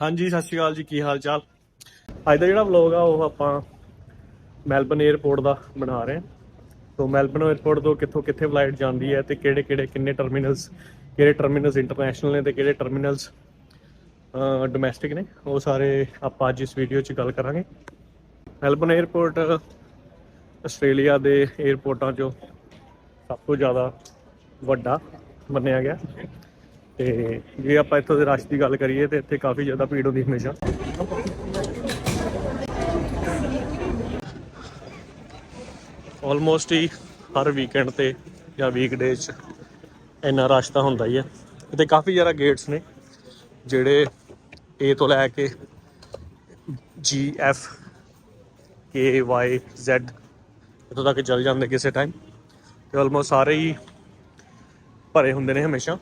ਹਾਂਜੀ, ਸਤਿ ਸ਼੍ਰੀ ਅਕਾਲ ਜੀ, ਕੀ ਹਾਲ ਚਾਲ? ਅੱਜ ਦਾ ਜਿਹੜਾ ਵਲੌਗ ਆ, ਉਹ ਆਪਾਂ ਮੈਲਬਨ 에ਅਰਪੋਰਟ ਦਾ ਬਣਾ ਰਹੇ ਹਾਂ। ਸੋ ਮੈਲਬਨ 에ਅਰਪੋਰਟ ਤੋਂ ਕਿੱਥੋਂ ਕਿੱਥੇ ਫਲਾਈਟ ਜਾਂਦੀ ਹੈ ਤੇ ਕਿਹੜੇ ਕਿਹੜੇ, ਕਿੰਨੇ ਟਰਮੀਨਲਸ ਕਿਹੜੇ ਟਰਮੀਨਲਸ ਇੰਟਰਨੈਸ਼ਨਲ ਨੇ ਤੇ ਕਿਹੜੇ ਟਰਮੀਨਲਸ ਡੋਮੈਸਟਿਕ ਨੇ, ਉਹ ਸਾਰੇ ਆਪਾਂ ਅੱਜ ਇਸ ਵੀਡੀਓ 'ਚ ਗੱਲ ਕਰਾਂਗੇ। ਮੈਲਬਨ 에ਅਰਪੋਰਟ ਆਸਟ੍ਰੇਲੀਆ ਦੇ 에ਅਰਪੋਰਟਾਂ 'ਚੋਂ ਸਭ ਤੋਂ ਜ਼ਿਆਦਾ ਵੱਡਾ ਮੰਨਿਆ ਗਿਆ। ਤੇ ਜੇ ਆਪਾਂ ਇੱਥੋਂ ਦੇ ਰਸ਼ ਦੀ ਗੱਲ ਕਰੀਏ ਤੇ ਇੱਥੇ ਕਾਫੀ ਜ਼ਿਆਦਾ ਭੀੜ ਹੁੰਦੀ ਹਮੇਸ਼ਾ। ਆਲਮੋਸਟ ਹੀ ਹਰ ਵੀਕਐਂਡ ਤੇ ਜਾਂ ਵੀਕਡੇ 'ਚ ਇੰਨਾ ਰਸ਼ ਤਾਂ ਹੁੰਦਾ ਹੀ ਹੈ ਤੇ ਕਾਫੀ ਜ਼ਿਆਦਾ ਗੇਟਸ ਨੇ ਜਿਹੜੇ A ਤੋਂ ਲੈ ਕੇ G, F, K, Y, Z ਇੱਥੋਂ ਤੱਕ ਚੱਲ ਜਾਂਦੇ ਕਿਸੇ ਟਾਈਮ ਤੇ ਆਲਮੋਸਟ ਸਾਰੇ ਹੀ ਭਰੇ ਹੁੰਦੇ ਨੇ ਹਮੇਸ਼ਾ।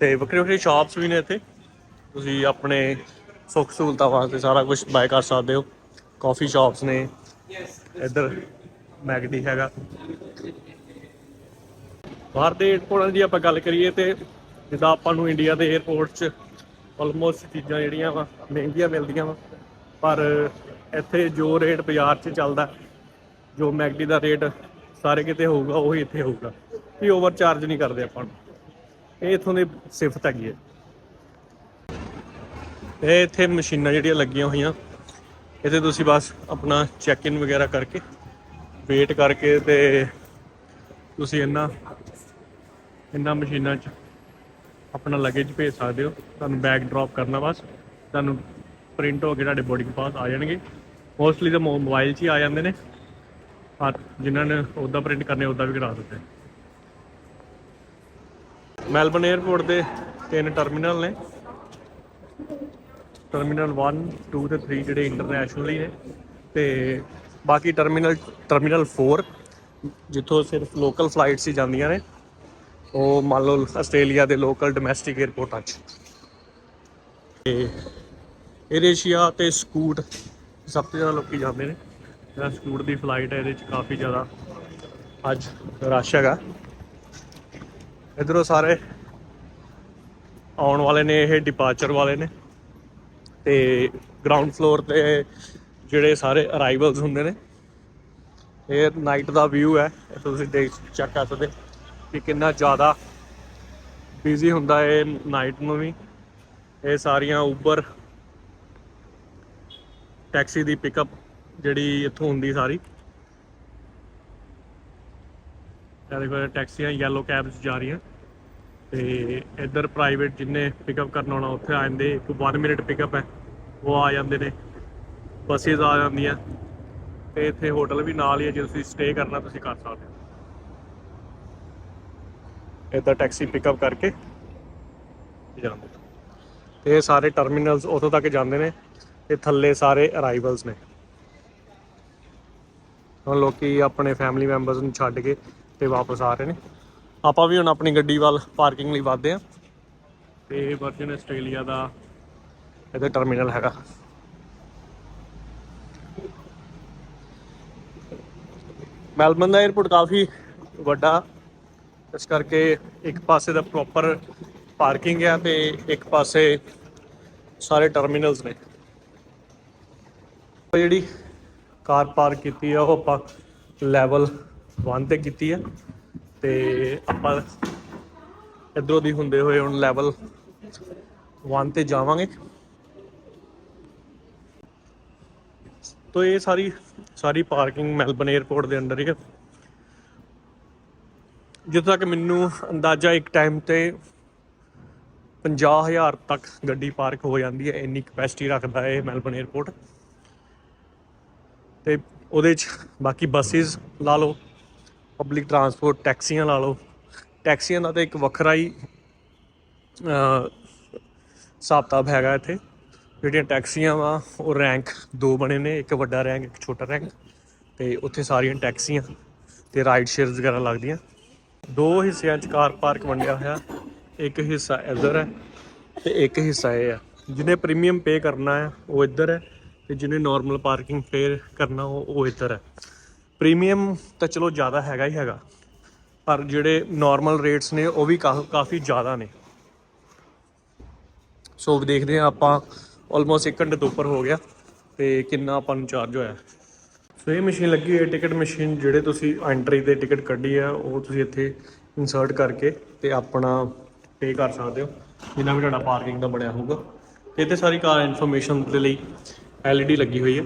ਤੇ ਵੱਖਰੀ ਵੱਖਰੀ ਸ਼ਾਪਸ ਵੀ ਨੇ ਇੱਥੇ। ਤੁਸੀਂ ਆਪਣੇ ਸੁੱਖ ਸਹੂਲਤਾਂ ਵਾਸਤੇ ਸਾਰਾ ਕੁਝ ਬਾਏ ਕਰ ਸਕਦੇ ਹੋ। ਕਾਫੀ ਸ਼ਾਪਸ ਨੇ। ਇੱਧਰ ਮੈਗਡੀ ਹੈਗਾ। ਬਾਹਰ ਦੇ 에ਅਰਪੋਰਟਾਂ ਦੀ ਆਪਾਂ ਗੱਲ ਕਰੀਏ ਤੇ ਜਿੱਦਾਂ ਆਪਾਂ ਨੂੰ ਇੰਡੀਆ ਦੇ 에ਅਰਪੋਰਟ 'ਚ ਆਲਮੋਸਟ ਚੀਜ਼ਾਂ ਜਿਹੜੀਆਂ ਵਾ, ਮਹਿੰਗੀਆਂ ਮਿਲਦੀਆਂ ਵਾ। ਪਰ ਇੱਥੇ ਜੋ ਰੇਟ ਬਾਜ਼ਾਰ 'ਚ ਚੱਲਦਾ, ਜੋ ਮੈਗਡੀ ਦਾ ਰੇਟ ਸਾਰੇ ਕਿਤੇ ਹੋਊਗਾ, ਉਹੀ ਇੱਥੇ ਹੋਊਗਾ। ਵੀ ਓਵਰ ਚਾਰਜ ਨਹੀਂ ਕਰਦੇ ਆਪਾਂ ਨੂੰ। ਇਹ ਇਥੋਂ ਦੀ ਸਿਫਤ ਹੈਗੀ ਹੈ। ਇਹ ਇੱਥੇ ਮਸ਼ੀਨਾਂ ਜਿਹੜੀਆਂ ਲੱਗੀਆਂ ਹੋਈਆਂ, ਇੱਥੇ ਤੁਸੀਂ ਬਸ ਆਪਣਾ ਚੈੱਕ ਇਨ ਵਗੈਰਾ ਕਰਕੇ ਵੇਟ ਕਰਕੇ ਤੇ ਤੁਸੀਂ ਇਹਨਾਂ ਇਹਨਾਂ ਮਸ਼ੀਨਾਂ 'ਚ ਆਪਣਾ ਲਗੇਜ ਭੇਜ ਸਕਦੇ ਹੋ। ਤੁਹਾਨੂੰ ਬੈਗ ਡ੍ਰੌਪ ਕਰਨਾ ਬਸ। ਤੁਹਾਨੂੰ ਪ੍ਰਿੰਟ ਹੋ ਕੇ ਤੁਹਾਡੇ ਬੋਰਡਿੰਗ ਪਾਸ ਆ ਜਾਣਗੇ। ਮੋਸਟਲੀ ਤਾਂ ਮੋਬਾਈਲ 'ਚ ਹੀ ਆ ਜਾਂਦੇ ਨੇ। ਪਰ ਜਿਨ੍ਹਾਂ ਨੇ ਉੱਦਾਂ ਪ੍ਰਿੰਟ ਕਰਨੇ ਉੱਦਾਂ ਵੀ ਕਰਾ ਦਿੰਦੇ ਮੈਲਬਨ 에ਅਰਪੋਰਟ ਦੇ ਤਿੰਨ ਟਰਮੀਨਲ ਨੇ। ਟਰਮੀਨਲ 1 2 ਤੇ 3 ਜਿਹੜੇ ਇੰਟਰਨੈਸ਼ਨਲੀ ਨੇ। ਤੇ ਬਾਕੀ ਟਰਮੀਨਲ ਟਰਮੀਨਲ 4 ਜਿੱਥੋਂ ਸਿਰਫ ਲੋਕਲ ਫਲਾਈਟਸ ਹੀ ਜਾਂਦੀਆਂ ਨੇ। ਉਹ ਮੰਨ ਲਓ ਆਸਟ੍ਰੇਲੀਆ ਦੇ ਲੋਕਲ ਡੋਮੈਸਟਿਕ 에ਅਰਪੋਰਟਾਂ 'ਚ। ਤੇ ਏਰੇਸ਼ੀਆ ਤੇ ਸਕੂਟ ਸਭ ਤੋਂ ਜ਼ਿਆਦਾ ਲੋਕੀ ਜਾਂਦੇ ਨੇ। ਜਿਹੜਾ ਸਕੂਟ ਦੀ ਫਲਾਈਟ ਹੈ, ਇਹਦੇ 'ਚ ਕਾਫੀ ਜ਼ਿਆਦਾ ਅੱਜ ਰਸ਼ ਹੈਗਾ। ਇਧਰੋਂ ਸਾਰੇ ਆਉਣ ਵਾਲੇ ਨੇ, ਇਹ ਡਿਪਾਰਚਰ ਵਾਲੇ ਨੇ ਤੇ ਗਰਾਊਂਡ ਫਲੋਰ ਤੇ ਜਿਹੜੇ ਸਾਰੇ ਅਰਾਈਵਲਸ ਹੁੰਦੇ ਨੇ, ਇਹ ਨਾਈਟ ਦਾ ਵਿਊ ਹੈ। ਇਹ ਤੁਸੀਂ ਦੇਖ ਚੈੱਕ ਕਰ ਸਕਦੇ ਕਿ ਕਿੰਨਾ ਜ਼ਿਆਦਾ ਬਿਜ਼ੀ ਹੁੰਦਾ ਇਹ ਨਾਈਟ ਨੂੰ ਵੀ। ਇਹ ਸਾਰੀਆਂ ਉਬਰ ਟੈਕਸੀ ਦੀ ਪਿਕਅਪ ਜਿਹੜੀ ਇੱਥੋਂ ਹੁੰਦੀ ਸਾਰੀ। ਇਹ ਦੇਖੋ ਟੈਕਸੀਆਂ ਯੈਲੋ ਕੈਬਸ ਜਾ ਰਹੀਆਂ। ਤੇ ਇੱਧਰ ਪ੍ਰਾਈਵੇਟ ਜਿੰਨੇ ਪਿਕਅਪ ਕਰਨ ਆਉਣਾ, ਉੱਥੇ ਆ ਜਾਂਦੇ, ਇੱਕ 1 ਮਿੰਟ ਪਿਕਅਪ ਹੈ, ਉਹ ਆ ਜਾਂਦੇ ਨੇ ਬੱਸਿਸ ਆ ਜਾਂਦੀਆਂ, ਤੇ ਇੱਥੇ ਹੋਟਲ ਵੀ ਨਾਲ ਹੀ ਹੈ, ਜੇ ਤੁਸੀਂ ਸਟੇ ਕਰਨਾ, ਤੁਸੀਂ ਕਰ ਸਕਦੇ ਹੋ। ਇੱਧਰ ਟੈਕਸੀ ਪਿਕਅਪ ਕਰਕੇ ਜਾਂਦੇ। ਤੇ ਇਹ ਸਾਰੇ ਟਰਮੀਨਲਸ ਉੱਥੋਂ ਤੱਕ ਜਾਂਦੇ ਨੇ, ਤੇ ਥੱਲੇ ਸਾਰੇ ਅਰਾਈਵਲਸ ਨੇ। ਹੁਣ ਲੋਕੀ ਆਪਣੇ ਫੈਮਿਲੀ ਮੈਂਬਰਸ ਨੂੰ ਛੱਡ ਕੇ ਤੇ ਵਾਪਸ ਆ ਰਹੇ ਨੇ। ਆਪਾਂ ਵੀ ਹੁਣ ਆਪਣੀ ਗੱਡੀ ਵੱਲ ਪਾਰਕਿੰਗ ਲਈ ਵਧਦੇ ਆ ਤੇ ਇਹ ਵਰਜਨ ਆਸਟ੍ਰੇਲੀਆ ਦਾ ਇਹਦਾ ਟਰਮੀਨਲ ਹੈਗਾ। ਮੈਲਬਨ ਦਾ 에ਅਰਪੋਰਟ ਕਾਫੀ ਵੱਡਾ ਇਸ ਕਰਕੇ ਇੱਕ ਪਾਸੇ ਦਾ ਪ੍ਰੋਪਰ ਪਾਰਕਿੰਗ ਹੈ ਤੇ ਇੱਕ ਪਾਸੇ ਸਾਰੇ ਟਰਮੀਨਲਸ ਨੇ। ਜਿਹੜੀ ਕਾਰ ਪਾਰਕ ਕੀਤੀ ਆ ਉਹ ਆਪਾਂ ਲੈਵਲ 1 ਤੇ ਕੀਤੀ ਹੈ ਤੇ ਆਪਾਂ ਇਧਰੋਂ ਦੀ ਹੁੰਦੇ ਹੋਏ ਹੁਣ ਲੈਵਲ 1 ਤੇ ਜਾਵਾਂਗੇ। ਤੋ ਇਹ ਸਾਰੀ ਸਾਰੀ ਪਾਰਕਿੰਗ ਮੈਲਬਨ 에ਅਰਪੋਰਟ ਦੇ ਅੰਦਰ ਹੀ ਹੈ ਜਿੱਥੋਂ ਤੱਕ ਮੈਨੂੰ ਅੰਦਾਜ਼ਾ ਇੱਕ ਟਾਈਮ ਤੇ 50000 ਤੱਕ ਗੱਡੀ ਪਾਰਕ ਹੋ ਜਾਂਦੀ ਹੈ, ਇੰਨੀ ਕਪੈਸਿਟੀ ਰੱਖਦਾ ਹੈ ਇਹ ਮੈਲਬਨ 에ਅਰਪੋਰਟ ਤੇ ਉਹਦੇ ਚ ਬਾਕੀ ਬੱਸਿਸ ਲਾ ਲਓ। ਪਬਲਿਕ ਟਰਾਂਸਪੋਰਟ ਟੈਕਸੀਆਂ ਲਾ ਲਓ। ਟੈਕਸੀਆਂ ਦਾ ਤਾਂ ਇੱਕ ਵੱਖਰਾ ਹੀ ਹਿਸਾਬ-ਕਿਤਾਬ ਹੈਗਾ ਇੱਥੇ। ਜਿਹੜੀਆਂ ਟੈਕਸੀਆਂ ਵਾ, ਉਹ ਰੈਂਕ ਦੋ ਬਣੇ ਨੇ, ਇੱਕ ਵੱਡਾ ਰੈਂਕ ਇੱਕ ਛੋਟਾ ਰੈਂਕ ਤੇ ਉੱਥੇ ਸਾਰੀਆਂ ਟੈਕਸੀਆਂ ਤੇ ਰਾਈਡ ਸ਼ੇਅਰਸ ਵਗੈਰਾ ਲੱਗਦੀਆਂ। ਦੋ ਹਿੱਸਿਆਂ 'ਚ ਕਾਰ ਪਾਰਕ ਵੰਡਿਆ ਹੋਇਆ। ਇੱਕ ਹਿੱਸਾ ਇੱਧਰ ਹੈ ਤੇ ਇੱਕ ਹਿੱਸਾ ਇਹ ਹੈ। ਜਿਹਨੇ ਪ੍ਰੀਮੀਅਮ ਪੇ ਕਰਨਾ ਹੈ, ਉਹ ਇੱਧਰ ਹੈ ਤੇ ਜਿਹਨੇ ਨਾਰਮਲ ਪਾਰਕਿੰਗ ਪੇ ਕਰਨਾ ਉਹ ਇੱਧਰ ਹੈ। ਪ੍ਰੀਮੀਅਮ ਤਾਂ ਚਲੋ ਜ਼ਿਆਦਾ ਹੈਗਾ ਹੀ ਹੈਗਾ, ਪਰ ਜਿਹੜੇ ਨਾਰਮਲ ਰੇਟਸ ਨੇ ਉਹ ਵੀ ਕਾ- ਕਾਫੀ ਜ਼ਿਆਦਾ ਨੇ। ਸੋ ਦੇਖਦੇ ਹਾਂ ਆਪਾਂ ਆਲਮੋਸਟ 1 ਘੰਟੇ ਤੋਂ ਉੱਪਰ ਹੋ ਗਿਆ ਤੇ ਕਿੰਨਾ ਆਪਾਂ ਨੂੰ ਚਾਰਜ ਹੋਇਆ। ਸੋ ਇਹ ਮਸ਼ੀਨ ਲੱਗੀ ਹੋਈ ਹੈ ਟਿਕਟ ਮਸ਼ੀਨ ਜਿਹੜੇ ਤੁਸੀਂ ਐਂਟਰੀ ਤੇ ਟਿਕਟ ਕੱਢੀ ਆ, ਉਹ ਤੁਸੀਂ ਇੱਥੇ ਇਨਸਰਟ ਕਰਕੇ ਤੇ ਆਪਣਾ ਪੇ ਕਰ ਸਕਦੇ ਹੋ, ਜਿੰਨਾ ਵੀ ਤੁਹਾਡਾ ਪਾਰਕਿੰਗ ਦਾ ਬਣਿਆ ਹੋਊਗਾ। ਤੇ ਇੱਥੇ ਸਾਰੀ ਕਾਰ ਇਨਫੋਰਮੇਸ਼ਨ ਦੇ ਲਈ LED ਲੱਗੀ ਹੋਈ ਹੈ।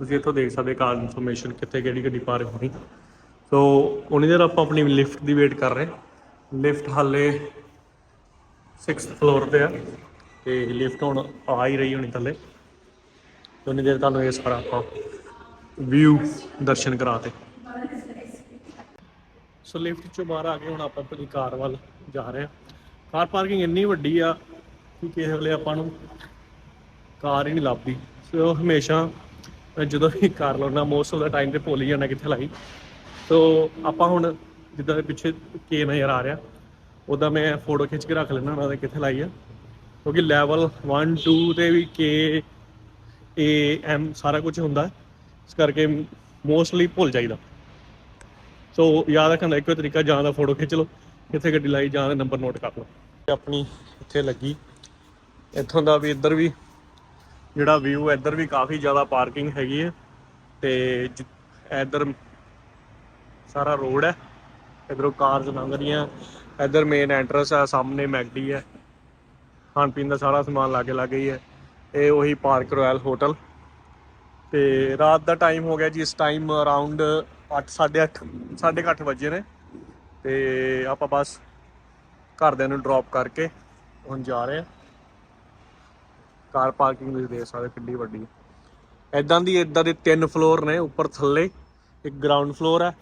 ਤੁਸੀਂ ਇੱਥੋਂ ਦੇਖ ਸਕਦੇ ਕਾਰ ਇਨਫੋਰਮੇਸ਼ਨ ਕਿੱਥੇ ਕਿਹੜੀ ਗੱਡੀ ਪਾਰਕ ਹੋਣੀ। ਸੋ ਉਨੀ ਦੇਰ ਆਪਾਂ ਆਪਣੀ ਲਿਫਟ ਦੀ ਵੇਟ ਕਰ ਰਹੇ ਲਿਫਟ ਹਾਲੇ 6th ਫਲੋਰ ਤੇ ਆ ਤੇ ਲਿਫਟ ਹੁਣ ਆ ਹੀ ਰਹੀ ਹੋਣੀ ਥੱਲੇ। ਉਨੀ ਦੇਰ ਤੁਹਾਨੂੰ ਇਹ ਸਾਰਾ ਆਪਾਂ ਵਿਊ ਦਰਸ਼ਨ ਕਰਾਤੇ ਸੋ ਲਿਫਟ ਚੋਂ ਬਾਹਰ ਆ ਕੇ ਹੁਣ ਆਪਾਂ ਆਪਣੀ ਕਾਰ ਵੱਲ ਜਾ ਰਹੇ ਹਾਂ। ਕਾਰ ਪਾਰਕਿੰਗ ਇੰਨੀ ਵੱਡੀ ਆ ਕਿ ਕਿਸੇ ਵੇਲੇ ਆਪਾਂ ਨੂੰ ਕਾਰ ਹੀ ਨਹੀਂ ਲੱਭਦੀ। ਸੋ ਹਮੇਸ਼ਾ ਮੈਂ ਜਦੋਂ ਵੀ ਕਾਰ ਲਾਉਣਾ ਮੋਸਟ ਆਫ ਦਾ ਟਾਈਮ ਤੇ ਭੁੱਲ ਹੀ ਜਾਣਾ ਕਿੱਥੇ ਲਾਈ। ਸੋ ਆਪਾਂ ਹੁਣ ਜਿੱਦਾਂ ਦੇ ਪਿੱਛੇ ਕੇ ਨਜ਼ਰ ਆ ਰਿਹਾ ਉਹਦਾ ਮੈਂ ਫੋਟੋ ਖਿੱਚ ਕੇ ਰੱਖ ਲੈਣਾ ਉਹਨਾਂ ਦੇ ਕਿੱਥੇ ਲਾਈ ਆ। ਕਿਉਂਕਿ ਲੈਵਲ 1 2 ਤੇ ਵੀ ਕੇ ਏ ਐਮ ਸਾਰਾ ਕੁਝ ਹੁੰਦਾ, ਇਸ ਕਰਕੇ ਮੋਸਟਲੀ ਭੁੱਲ ਜਾਈਦਾ। ਸੋ ਯਾਦ ਰੱਖਣ ਦਾ ਇੱਕੋ ਤਰੀਕਾ, ਜਾਂ ਦਾ ਫੋਟੋ ਖਿੱਚ ਲਓ, ਕਿੱਥੇ ਗੱਡੀ ਲਾਈ, ਜਾਂ ਦਾ ਨੰਬਰ ਨੋਟ ਕਰ ਲਓ। ਤੇ ਆਪਣੀ ਇੱਥੇ ਲੱਗੀ। ਇੱਥੋਂ ਦਾ ਵੀ ਇੱਧਰ ਵੀ ਜਿਹੜਾ ਵਿਊ ਹੈ, ਇੱਧਰ ਵੀ ਕਾਫੀ ਜ਼ਿਆਦਾ ਪਾਰਕਿੰਗ ਹੈਗੀ ਹੈ ਤੇ ਇੱਧਰ ਸਾਰਾ ਰੋਡ ਹੈ। ਇਧਰੋਂ ਕਾਰਜ ਲੰਘ ਰਹੀਆਂ। ਇੱਧਰ ਮੇਨ ਐਂਟਰੈਂਸ ਹੈ, ਸਾਹਮਣੇ ਮੈਕਡੀ ਹੈ। ਖਾਣ ਪੀਣ ਦਾ ਸਾਰਾ ਸਮਾਨ ਲਾਗੇ ਲਾਗੇ ਹੀ ਹੈ। ਇਹ ਉਹੀ ਪਾਰਕ ਰਾਇਲ ਹੋਟਲ ਤੇ ਰਾਤ ਦਾ ਟਾਈਮ ਹੋ ਗਿਆ ਜੀ, ਇਸ ਟਾਈਮ ਅਰਾਊਂਡ 8 8:30 8:30 ਵਜੇ ਨੇ। ਤੇ ਆਪਾਂ ਬਸ ਘਰਦਿਆਂ ਨੂੰ ਡ੍ਰੌਪ ਕਰਕੇ ਹੁਣ ਜਾ ਰਹੇ ਹਾਂ। ਕਾਰ ਪਾਰਕਿੰਗ ਵੀ ਦੇਖ ਸਕਦੇ ਕਿੰਨੀ ਵੱਡੀ। ਹੈ ਇਦਾਂ ਦੀ ਇਦਾਂ ਦੇ ਤਿੰਨ ਫਲੋਰ ਨੇ ਉੱਪਰ ਥੱਲੇ, ਇੱਕ ਗਰਾਊਂਡ ਫਲੋਰ ਹੈ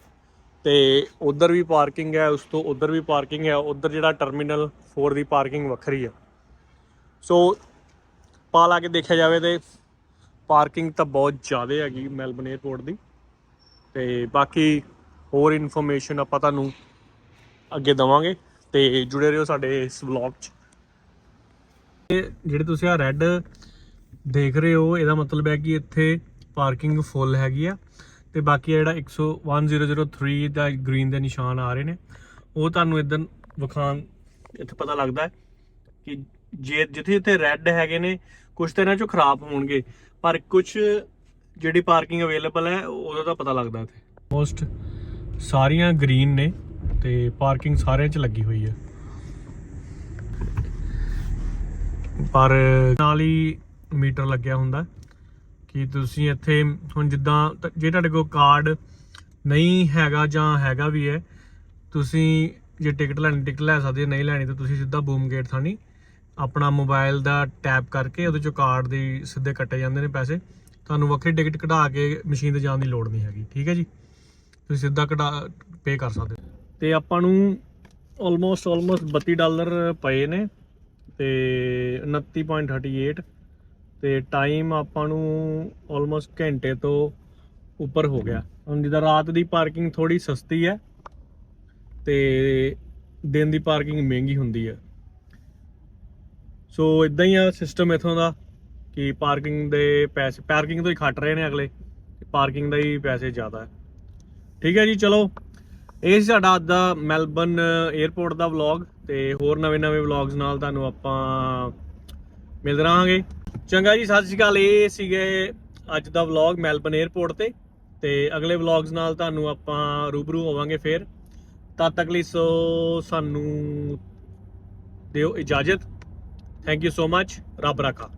ਤੇ ਉਧਰ ਵੀ ਪਾਰਕਿੰਗ ਹੈ, ਉਸ ਤੋਂ ਉਧਰ ਵੀ ਪਾਰਕਿੰਗ ਹੈ, ਉਧਰ ਜਿਹੜਾ ਟਰਮੀਨਲ 4 ਦੀ ਪਾਰਕਿੰਗ ਵੱਖਰੀ ਹੈ। ਸੋ ਪਾ ਲਾ ਕੇ ਦੇਖਿਆ ਜਾਵੇ ਤੇ ਪਾਰਕਿੰਗ ਤਾਂ ਬਹੁਤ ਜ਼ਿਆਦਾ ਹੈਗੀ ਮੈਲਬਨ 에ਅਰਪੋਰਟ ਦੀ। ਤੇ ਬਾਕੀ ਹੋਰ ਇਨਫੋਰਮੇਸ਼ਨ ਆਪਾਂ ਤੁਹਾਨੂੰ ਅੱਗੇ ਦਵਾਂਗੇ। ਤੇ ਜੁੜੇ ਰਹੋ ਸਾਡੇ ਇਸ ਵਲੌਗ 'ਚ। ਇਹ ਜਿਹੜੇ ਤੁਸੀਂ ਆ ਰੈੱਡ ਦੇਖ ਰਹੇ ਹੋ, ਇਹਦਾ ਮਤਲਬ ਹੈ ਕਿ ਇੱਥੇ ਪਾਰਕਿੰਗ ਫੁੱਲ ਹੈਗੀ ਆ ਤੇ ਬਾਕੀ ਇਹ ਜਿਹੜਾ 11003 ਦਾ ਗ੍ਰੀਨ ਦੇ ਨਿਸ਼ਾਨ ਆ ਰਹੇ ਨੇ। ਉਹ ਤੁਹਾਨੂੰ ਇਦਾਂ ਵਿਖਾਣ ਇੱਥੇ ਪਤਾ ਲੱਗਦਾ ਹੈ ਕਿ ਜੇ ਜਿੱਥੇ ਜਿੱਥੇ ਰੈੱਡ ਹੈਗੇ ਨੇ ਕੁਝ ਤਾਂ ਇਹਨਾਂ ਚੋਂ ਖਰਾਬ ਹੋਣਗੇ, ਪਰ ਕੁਝ ਜਿਹੜੀ ਪਾਰਕਿੰਗ ਅਵੇਲੇਬਲ ਹੈ, ਉਹਦਾ ਤਾਂ ਪਤਾ ਲੱਗਦਾ ਇੱਥੇ। ਮੋਸਟ ਸਾਰੀਆਂ ਗ੍ਰੀਨ ਨੇ ਤੇ ਪਾਰਕਿੰਗ ਸਾਰਿਆਂ 'ਚ ਲੱਗੀ ਹੋਈ ਹੈ। ਪਰ ਨਾਲ ਹੀ ਮੀਟਰ ਲੱਗਿਆ ਹੁੰਦਾ ਕਿ ਤੁਸੀਂ ਇੱਥੇ ਹੁਣ ਜਿੱਦਾਂ ਜੇ ਤੁਹਾਡੇ ਕੋਲ ਕਾਰਡ ਨਹੀਂ ਹੈਗਾ ਜਾਂ ਹੈਗਾ ਵੀ ਹੈ, ਤੁਸੀਂ ਜੇ ਟਿਕਟ ਲੈਣੀ, ਟਿਕਟ ਲੈ ਸਕਦੇ ਨਹੀਂ ਲੈਣੀ ਤਾਂ ਤੁਸੀਂ ਸਿੱਧਾ ਬੂਮ ਗੇਟ ਥਾਣੀ ਆਪਣਾ ਮੋਬਾਈਲ ਦਾ ਟੈਪ ਕਰਕੇ ਉਹਦੇ ਚੋਂ ਕਾਰਡ ਦੀ ਸਿੱਧੇ ਕੱਟੇ ਜਾਂਦੇ ਨੇ ਪੈਸੇ। ਤੁਹਾਨੂੰ ਵੱਖਰੀ ਟਿਕਟ ਕਢਾ ਕੇ ਮਸ਼ੀਨ ਤੇ ਜਾਣ ਦੀ ਲੋੜ ਨਹੀਂ ਹੈਗੀ, ਠੀਕ ਹੈ ਜੀ? ਤੁਸੀਂ ਸਿੱਧਾ ਕਢਾ ਪੇ ਕਰ ਸਕਦੇ ਹੋ। ਤੇ ਆਪਾਂ ਨੂੰ ਆਲਮੋਸਟ ਆਲਮੋਸਟ 32 ਡਾਲਰ ਪਏ ਨੇ। ਤੇ 29.38 ਤੇ ਟਾਈਮ ਆਪਾਂ ਨੂੰ ਆਲਮੋਸਟ ਘੰਟੇ ਤੋਂ ਉੱਪਰ ਹੋ ਗਿਆ। ਹੁਣ ਜਿੱਦਾਂ ਰਾਤ ਦੀ ਪਾਰਕਿੰਗ ਥੋੜੀ ਸਸਤੀ ਹੈ ਤੇ ਦਿਨ ਦੀ ਪਾਰਕਿੰਗ ਮਹਿੰਗੀ ਹੁੰਦੀ ਹੈ। ਸੋ ਇਦਾਂ ਹੀ ਆ ਸਿਸਟਮ ਇਥੋਂ ਦਾ ਕਿ ਪਾਰਕਿੰਗ ਦੇ ਪੈਸੇ ਪਾਰਕਿੰਗ ਤੋਂ ਹੀ ਖੱਟ ਰਹੇ ਨੇ ਅਗਲੇ ਪਾਰਕਿੰਗ ਦਾ ਹੀ ਪੈਸੇ ਜ਼ਿਆਦਾ ਹੈ। ਠੀਕ ਹੈ ਜੀ, ਚਲੋ। ਇਹ ਸੀ ਸਾਡਾ ਅੱਜ ਦਾ ਮੈਲਬਨ 에ਅਰਪੋਰਟ ਦਾ ਵਲੌਗ ਤੇ ਹੋਰ ਨਵੇਂ-ਨਵੇਂ ਵਲੌਗਸ ਨਾਲ ਤੁਹਾਨੂੰ ਆਪਾਂ ਮਿਲਦੇ ਰਹਾਂਗੇ। ਚੰਗਾ ਜੀ, ਸਤਿ ਸ਼੍ਰੀ ਅਕਾਲ। ਇਹ ਸੀਗੇ ਅੱਜ ਦਾ ਵਲੌਗ ਮੈਲਬਨ 에ਅਰਪੋਰਟ ਤੇ ਤੇ ਅਗਲੇ ਵਲੌਗਸ ਨਾਲ ਤੁਹਾਨੂੰ ਆਪਾਂ ਰੂਬਰੂ ਹੋਵਾਂਗੇ ਫੇਰ। ਤਦ ਤੱਕ ਲਈ ਸੋ ਸਾਨੂੰ ਦਿਓ ਇਜਾਜ਼ਤ। ਥੈਂਕ ਯੂ ਸੋ ਮੱਚ ਰੱਬ ਰਾਖਾ।